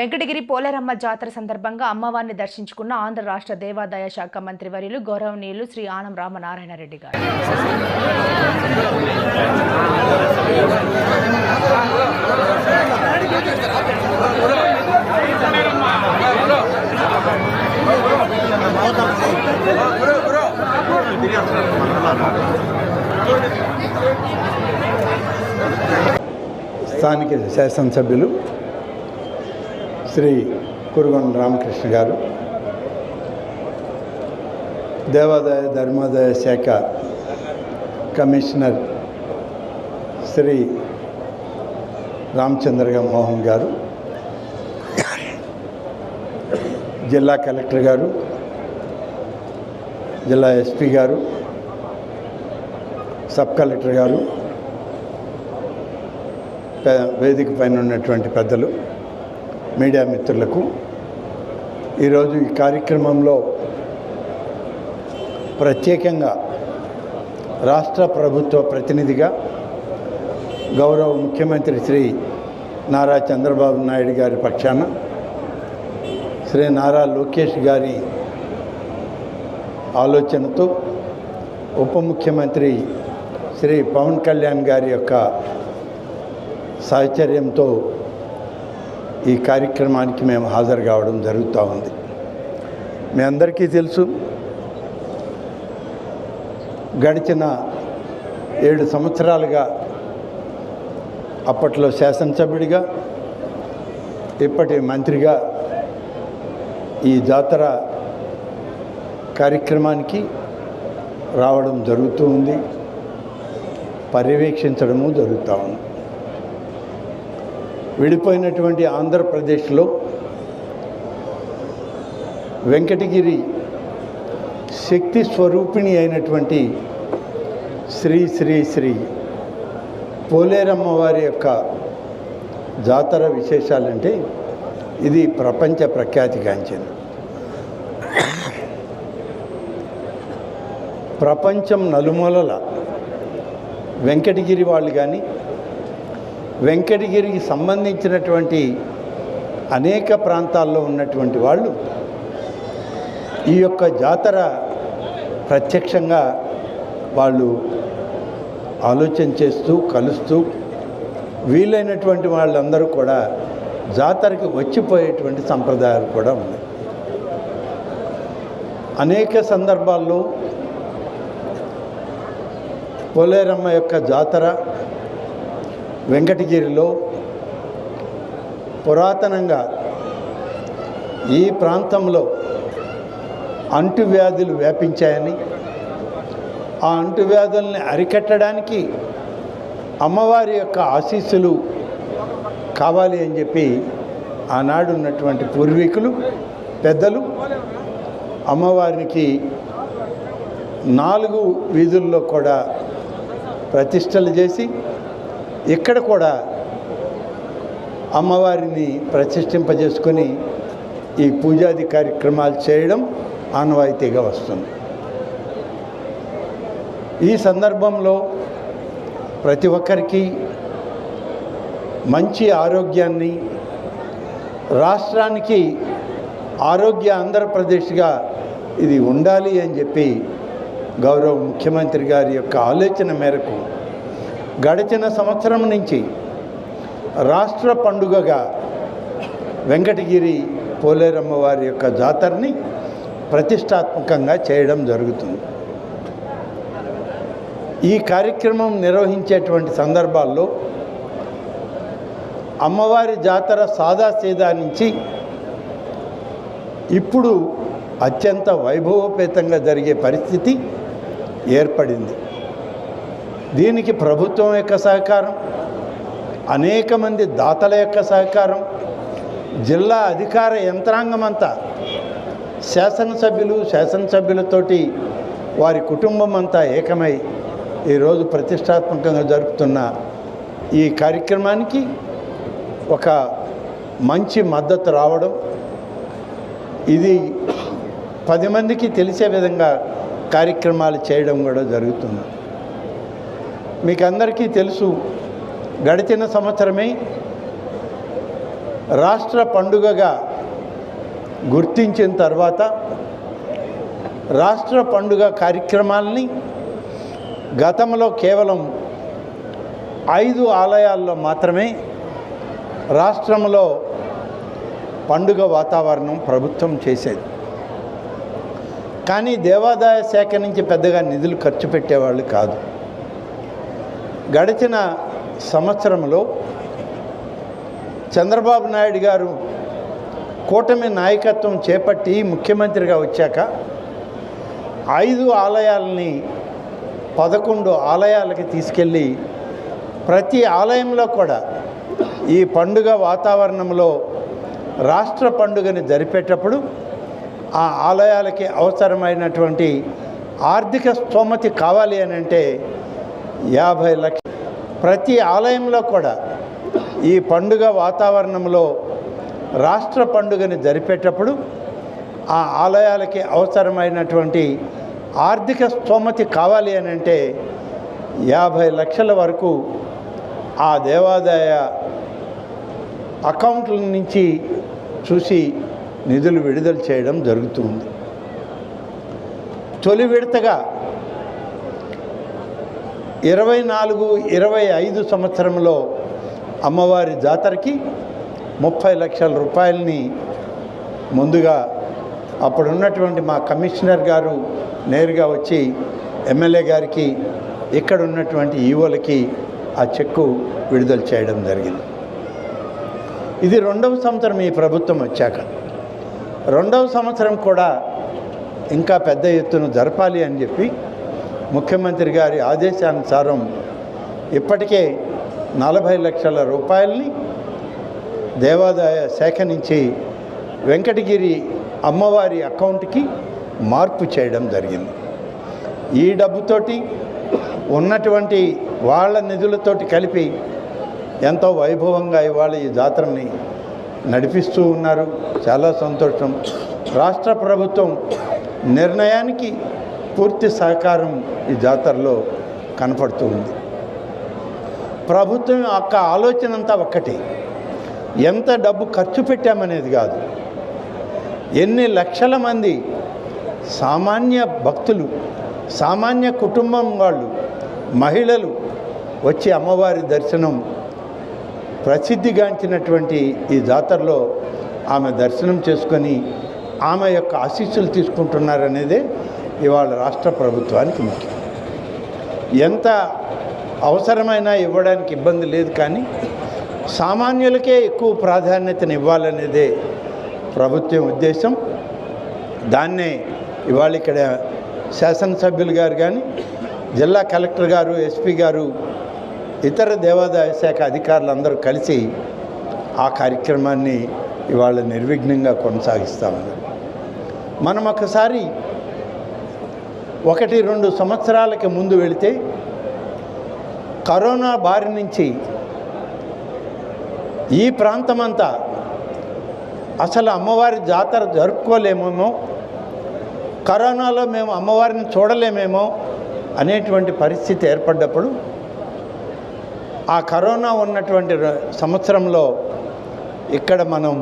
వెంకటగిరి పోలేరమ్మ జాతర సందర్భంగా అమ్మవారిని దర్శించుకున్న ఆంధ్ర రాష్ట్ర దేవాదాయ శాఖ మంత్రి వర్యులు గౌరవనీయులు శ్రీ ఆనం రామనారాయణ రెడ్డి గారు. స్థానిక శాసనసభ్యులు శ్రీ కురుగొండ రామకృష్ణ గారు దేవాదాయ ధర్మాదాయ శాఖ కమిషనర్ శ్రీ రామచంద్రగా మోహన్ గారు జిల్లా కలెక్టర్ గారు జిల్లా ఎస్పీ గారు సబ్ కలెక్టర్ గారు వేదిక పైన ఉన్నటువంటి పెద్దలు మీడియా మిత్రులకు ఈరోజు ఈ కార్యక్రమంలో ప్రత్యేకంగా రాష్ట్ర ప్రభుత్వ ప్రతినిధిగా గౌరవ ముఖ్యమంత్రి శ్రీ నారా చంద్రబాబు నాయుడు గారి పక్షాన శ్రీ నారా లోకేష్ గారి ఆలోచనతో ఉప ముఖ్యమంత్రి శ్రీ పవన్ కళ్యాణ్ గారి యొక్క సాహచర్యంతో ఈ కార్యక్రమానికి మేము హాజరు కావడం జరుగుతూ ఉంది. మీ అందరికీ తెలుసు గడిచిన ఏడు సంవత్సరాలుగా అప్పట్లో శాసనసభ్యుడిగా ఇప్పటి మంత్రిగా ఈ జాతర కార్యక్రమానికి రావడం జరుగుతూ ఉంది పర్యవేక్షించడము జరుగుతూ ఉంది. విడిపోయినటువంటి ఆంధ్రప్రదేశ్లో వెంకటగిరి శక్తి స్వరూపిణి అయినటువంటి శ్రీ శ్రీ శ్రీ పోలేరమ్మ వారి యొక్క జాతర విశేషాలంటే ఇది ప్రపంచ ప్రఖ్యాతిగాంచింది. ప్రపంచం నలుమూలల వెంకటగిరి వాళ్ళు కానీ వెంకటగిరికి సంబంధించినటువంటి అనేక ప్రాంతాల్లో ఉన్నటువంటి వాళ్ళు ఈ యొక్క జాతర ప్రత్యక్షంగా వాళ్ళు ఆలోచన చేస్తూ కలుస్తూ వీలైనటువంటి వాళ్ళందరూ కూడా జాతరకి వచ్చిపోయేటువంటి సంప్రదాయాలు కూడా ఉన్నాయి. అనేక సందర్భాల్లో పోలేరమ్మ యొక్క జాతర వెంకటగిరిలో పురాతనంగా ఈ ప్రాంతంలో అంటువ్యాధులు వ్యాపించాయని ఆ అంటువ్యాధుల్ని అరికట్టడానికి అమ్మవారి యొక్క ఆశీస్సులు కావాలి అని చెప్పి ఆనాడు ఉన్నటువంటి పూర్వీకులు పెద్దలు అమ్మవారికి నాలుగు వీధుల్లో కూడా ప్రతిష్టలు చేసి ఇక్కడ కూడా అమ్మవారిని ప్రతిష్ఠింపజేసుకొని ఈ పూజాది కార్యక్రమాలు చేయడం ఆనవాయితీగా వస్తుంది. ఈ సందర్భంలో ప్రతి ఒక్కరికి మంచి ఆరోగ్యాన్ని రాష్ట్రానికి ఆరోగ్య ఆంధ్రప్రదేశ్గా ఇది ఉండాలి అని చెప్పి గౌరవ ముఖ్యమంత్రి గారి యొక్క ఆలోచన మేరకు గడిచిన సంవత్సరం నుంచి రాష్ట్ర పండుగగా వెంకటగిరి పోలేరమ్మ వారి యొక్క జాతరని ప్రతిష్టాత్మకంగా చేయడం జరుగుతుంది. ఈ కార్యక్రమం నిర్వహించేటువంటి సందర్భాల్లో అమ్మవారి జాతర సాదాసీదా నుంచి ఇప్పుడు అత్యంత వైభవోపేతంగా జరిగే పరిస్థితి ఏర్పడింది. దీనికి ప్రభుత్వం యొక్క సహకారం అనేక మంది దాతల యొక్క సహకారం జిల్లా అధికార యంత్రాంగం అంతా శాసనసభ్యులు శాసనసభ్యులతోటి వారి కుటుంబం అంతా ఏకమై ఈరోజు ప్రతిష్టాత్మకంగా జరుపుతున్న ఈ కార్యక్రమానికి ఒక మంచి మద్దతు రావడం ఇది పది మందికి తెలిసే విధంగా కార్యక్రమాలు చేయడం కూడా జరుగుతుంది. మీకు అందరికీ తెలుసు గడిచిన సంవత్సరమే రాష్ట్ర పండుగగా గుర్తించిన తర్వాత రాష్ట్ర పండుగ కార్యక్రమాలని గతంలో కేవలం ఐదు ఆలయాల్లో మాత్రమే రాష్ట్రంలో పండుగ వాతావరణం ప్రభుత్వం చేసేది. కానీ దేవాదాయ శాఖ నుంచి పెద్దగా నిధులు ఖర్చు పెట్టేవాళ్ళు కాదు. గడిచిన సంవత్సరంలో చంద్రబాబు నాయుడు గారు కూటమి నాయకత్వం చేపట్టి ముఖ్యమంత్రిగా వచ్చాక ఐదు ఆలయాలని పదకొండు ఆలయాలకి తీసుకెళ్ళి ప్రతి ఆలయంలో కూడా ఈ పండుగ వాతావరణంలో రాష్ట్ర పండుగని జరిపేటప్పుడు ఆ ఆలయాలకి అవసరమైనటువంటి ఆర్థిక స్తోమతి కావాలి అని అంటే యాభై లక్ష ప్రతి ఆలయంలో కూడా ఈ పండుగ వాతావరణంలో రాష్ట్ర పండుగని జరిపేటప్పుడు ఆ ఆలయాలకి అవసరమైనటువంటి ఆర్థిక స్తోమతి కావాలి అని అంటే యాభై లక్షల వరకు ఆ దేవాదాయ అకౌంట్ల నుంచి చూసి నిధులు విడుదల చేయడం జరుగుతుంది తొలి విడతగా ఇరవై నాలుగు ఇరవై ఐదు సంవత్సరంలో అమ్మవారి జాతరకి ముప్పై లక్షల రూపాయలని ముందుగా అప్పుడున్నటువంటి మా కమిషనర్ గారు నేరుగా వచ్చి ఎమ్మెల్యే గారికి ఇక్కడ ఉన్నటువంటి ఈవోలకి ఆ చెక్కు విడుదల చేయడం జరిగింది. ఇది రెండవ సంవత్సరం ఈ ప్రభుత్వం వచ్చాక. రెండవ సంవత్సరం కూడా ఇంకా పెద్ద ఎత్తున జరపాలి అని చెప్పి ముఖ్యమంత్రి గారి ఆదేశానుసారం ఇప్పటికే నలభై లక్షల రూపాయల్ని దేవాదాయ శాఖ నుంచి వెంకటగిరి అమ్మవారి అకౌంట్కి మార్పు చేయడం జరిగింది. ఈ డబ్బుతోటి ఉన్నటువంటి వాళ్ళ నిధులతోటి కలిపి ఎంతో వైభవంగా ఇవాళ ఈ జాతరని నడిపిస్తూ ఉన్నారు. చాలా సంతోషం. రాష్ట్ర ప్రభుత్వం నిర్ణయానికి పూర్తి సహకారం ఈ జాతరలో కనపడుతూ ఉంది. ప్రభుత్వం యొక్క ఆలోచన అంతా ఒక్కటే. ఎంత డబ్బు ఖర్చు పెట్టామనేది కాదు. ఎన్ని లక్షల మంది సామాన్య భక్తులు సామాన్య కుటుంబం వాళ్ళు మహిళలు వచ్చి అమ్మవారి దర్శనం ప్రసిద్ధిగాంచినటువంటి ఈ జాతరలో ఆమె దర్శనం చేసుకొని ఆమె యొక్క ఆశీస్సులు తీసుకుంటున్నారనేదే ఇవాళ రాష్ట్ర ప్రభుత్వానికి ముఖ్యం. ఎంత అవసరమైనా ఇవ్వడానికి ఇబ్బంది లేదు కానీ సామాన్యులకే ఎక్కువ ప్రాధాన్యతను ఇవ్వాలనేదే ప్రభుత్వం ఉద్దేశం. దాన్నే ఇవాళ ఇక్కడ శాసనసభ్యులు గారు కానీ జిల్లా కలెక్టర్ గారు ఎస్పీ గారు ఇతర దేవాదాయ శాఖ అధికారులు అందరూ కలిసి ఆ కార్యక్రమాన్ని ఇవాళ నిర్విఘ్నంగా కొనసాగిస్తామన్నారు. మనం ఒకసారి ఒకటి రెండు సంవత్సరాలకి ముందు వెళితే కరోనా బారి నుంచి ఈ ప్రాంతమంతా అసలు అమ్మవారి జాతర జరుపుకోలేమేమో కరోనాలో మేము అమ్మవారిని చూడలేమేమో అనేటువంటి పరిస్థితి ఏర్పడ్డప్పుడు ఆ కరోనా ఉన్నటువంటి సంవత్సరంలో ఇక్కడ మనం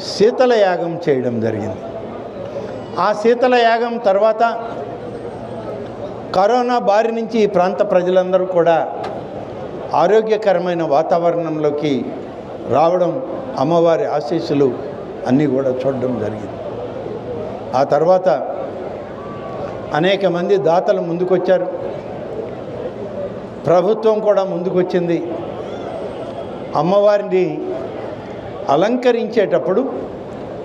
శీతల యాగం చేయడం జరిగింది. ఆ శీతల యాగం తర్వాత కరోనా బారి నుంచి ఈ ప్రాంత ప్రజలందరూ కూడా ఆరోగ్యకరమైన వాతావరణంలోకి రావడం అమ్మవారి ఆశీస్సులు అన్నీ కూడా చూడడం జరిగింది. ఆ తర్వాత అనేక మంది దాతలు ముందుకొచ్చారు. ప్రభుత్వం కూడా ముందుకొచ్చింది. అమ్మవారిని అలంకరించేటప్పుడు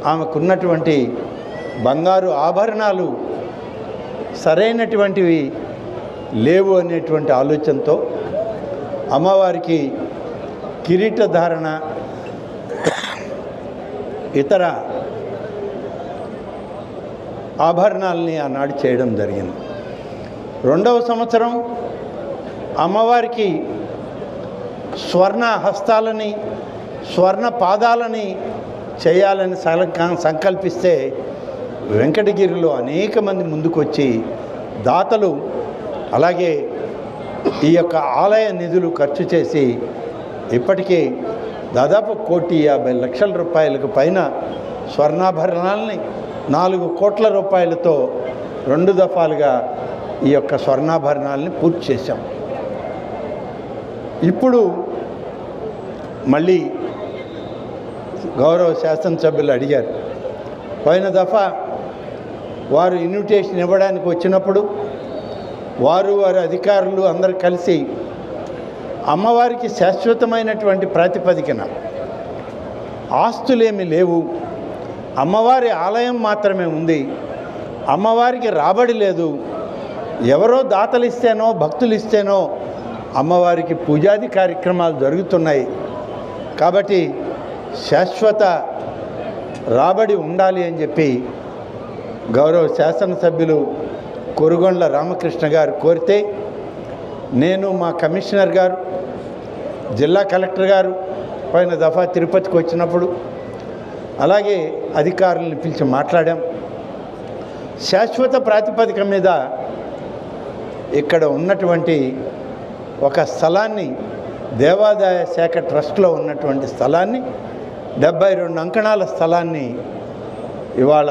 ఆమెకున్నటువంటి బంగారు ఆభరణాలు సరైనటువంటివి లేవు అనేటువంటి ఆలోచనతో అమ్మవారికి కిరీట ధారణ ఇతర ఆభరణాలని ఆనాడు చేయడం జరిగింది. రెండవ సంవత్సరం అమ్మవారికి స్వర్ణ హస్తాలని స్వర్ణ పాదాలని చేయాలని సంకల్పిస్తే వెంకటగిరిలో అనేక మంది ముందుకొచ్చి దాతలు అలాగే ఈ యొక్క ఆలయ నిధులు ఖర్చు చేసి ఇప్పటికీ దాదాపు కోటి యాభై లక్షల రూపాయలకు పైన స్వర్ణాభరణాలని నాలుగు కోట్ల రూపాయలతో రెండు దఫాలుగా ఈ యొక్క స్వర్ణాభరణాలని పూర్తి చేశాం. ఇప్పుడు మళ్ళీ గౌరవ శాసనసభ్యులు అడిగారు పోయిన దఫా వారు ఇన్విటేషన్ ఇవ్వడానికి వచ్చినప్పుడు వారు వారి అధికారులు అందరు కలిసి అమ్మవారికి శాశ్వతమైనటువంటి ప్రాతిపదికన ఆస్తులేమి లేవు. అమ్మవారి ఆలయం మాత్రమే ఉంది. అమ్మవారికి రాబడి లేదు. ఎవరో దాతలు ఇస్తేనో భక్తులు ఇస్తేనో అమ్మవారికి పూజాది కార్యక్రమాలు జరుగుతున్నాయి. కాబట్టి శాశ్వత రాబడి ఉండాలి అని చెప్పి గౌరవ శాసనసభ్యులు కొరుగొండ్ల రామకృష్ణ గారు కోరితే నేను మా కమిషనర్ గారు జిల్లా కలెక్టర్ గారు పైన దఫా తిరుపతికి వచ్చినప్పుడు అలాగే అధికారులను పిలిచి మాట్లాడాం. శాశ్వత ప్రాతిపదిక మీద ఇక్కడ ఉన్నటువంటి ఒక స్థలాన్ని దేవాదాయ శాఖ ట్రస్ట్లో ఉన్నటువంటి స్థలాన్ని డెబ్బై రెండు అంకణాల స్థలాన్ని ఇవాళ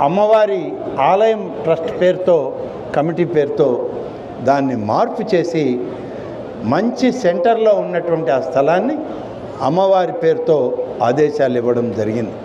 అమ్మవారి ఆలయం ట్రస్ట్ పేరుతో కమిటీ పేరుతో దాన్ని మార్పు చేసి మంచి సెంటర్లో ఉన్నటువంటి ఆ స్థలాన్ని అమ్మవారి పేరుతో ఆదేశాలు ఇవ్వడం జరిగింది.